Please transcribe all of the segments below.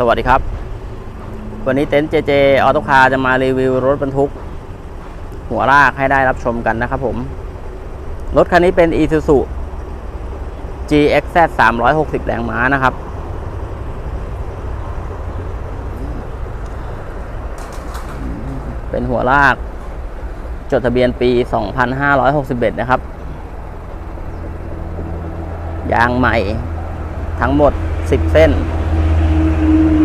สวัสดีครับ วันนี้เต็นท์ JJ ออโตคาจะมารีวิวรถบรรทุก หัวลากให้ได้รับชมกันนะครับผม รถคันนี้เป็น Isuzu GXZ 360 แรงม้านะครับ เป็นหัวลาก จดทะเบียนปี 2561 นะครับ ยางใหม่ทั้งหมด 10 เส้น Thank you.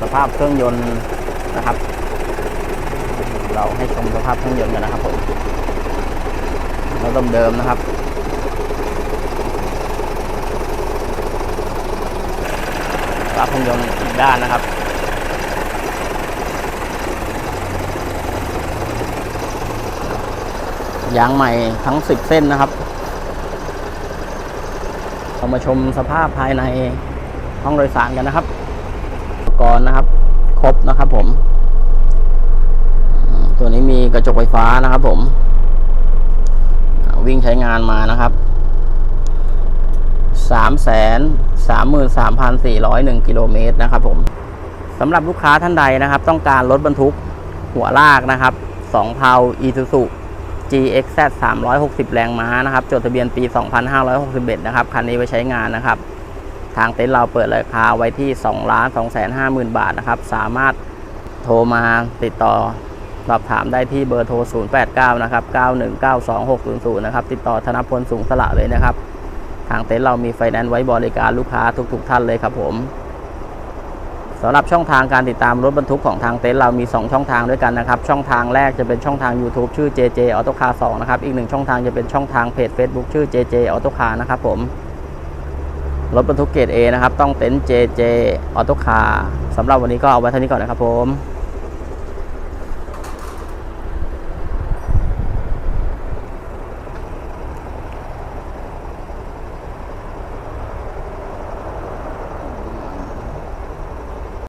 สภาพเครื่องยนต์นะครับ เราให้ชมสภาพเครื่องยนต์กันนะครับผมรถเดิมๆนะครับสภาพเครื่องยนต์อีกด้านนะครับยางใหม่ทั้ง 10 เส้นนะครับเรามาชมสภาพภายในห้องโดยสารกันนะครับ กรณ์นะครับ ครบนะครับผม ตัวนี้มีกระจกไฟฟ้านะครับผม วิ่งใช้งานมานะครับสามแสนสามหมื่นสามพันสี่ร้อยหนึ่งกิโลเมตรนะครับผมสำหรับลูกค้าท่านใดนะครับ ต้องการรถบรรทุกหัวลากนะครับสองเพาอีซูซู GXZ 360 แรงม้านะครับ จดทะเบียนปี 2561 นะครับ คันนี้ไปใช้งานนะครับ ทางเต็นท์เราเปิดราคาไว้ที่2ล้าน2 5 0 0 0 บาทนะครับ สามารถโทรมาติดต่อสอบถามได้ที่เบอร์โทร 089 นะครับ 9192600 นะครับ ติดต่อธนพลสูงสละเลยนะครับ ทางเต็นท์เรามีไฟแนนซ์ไว้บริการลูกค้าทุกๆท่านเลยครับผมสำหรับช่องทางการติดตามรถบรรทุกของทางเต็นท์เรามี 2 ช่องทางด้วยกันนะครับ ช่องทางแรกจะเป็นช่องทาง YouTube ชื่อ JJ Auto Car 2 นะครับ อีกหนึ่งช่องทางจะเป็นช่องทางเพจ Facebook ชื่อ JJ Auto Car นะครับผม รถบรรทุกเกรด A นะครับ ต้องเต็นท์ JJ Auto Car สำหรับวันนี้ก็เอาไว้เท่านี้ก่อนนะครับผม